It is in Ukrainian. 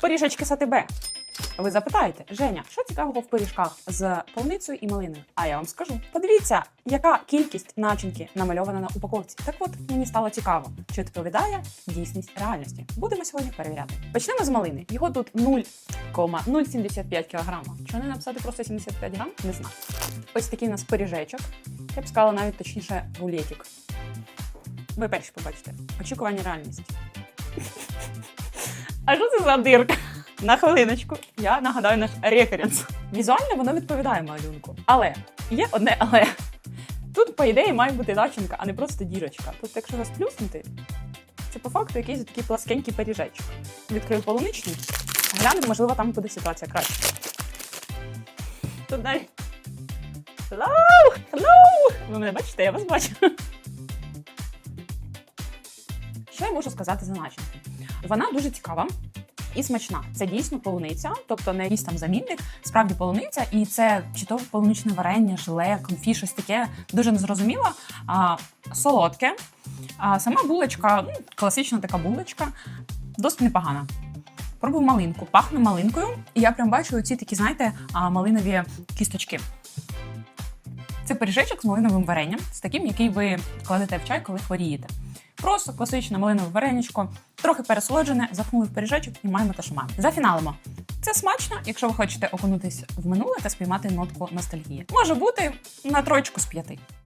Пиріжечки сатибе. Ви запитаєте, Женя, що цікавого в пиріжках з полуницею і малиною? А я вам скажу. Подивіться, яка кількість начинки намальована на упаковці. Так от мені стало цікаво, чи відповідає дійсність реальності. Будемо сьогодні перевіряти. Почнемо з малини. Його тут 0,075 кг. Чого не написати просто 75 грам? Не знаю. Ось такий у нас пиріжечок. Я б сказала навіть точніше рулетик. Ви перші побачите. Очікування реальності. А що це за дирка? На хвилиночку. Я нагадаю наш референс. Візуально воно відповідає малюнку. Але є одне але. Тут, по ідеї, має бути начинка, а не просто дірочка. Тут, якщо розплюснути, це по факту якийсь такий пласкенький пиріжечок. Відкрию полуничний, гляну, можливо, там буде ситуація краще. Тут далі. Hello! Hello! Ви мене бачите, я вас бачу. Що я можу сказати за начинку? Вона дуже цікава. І смачна. Це дійсно полуниця, тобто не якийсь там замінник, справді полуниця, і це чи то полуничне варення, желе, конфі, щось таке дуже незрозуміло. А, солодке. А сама булочка, ну, класична така булочка, досить непогана. Пробую малинку, пахне малинкою, і я прям бачу ці такі, знаєте, малинові кісточки. Це пиріжечок з малиновим варенням, з таким, який ви кладете в чай, коли хворієте. Просто класичне малинове вареничко, трохи пересолоджене, запхнули в пиріжечок і маємо що. Зафіналимо. Це смачно, якщо ви хочете окунутися в минуле та спіймати нотку ностальгії. Може бути на троєчку з п'яти.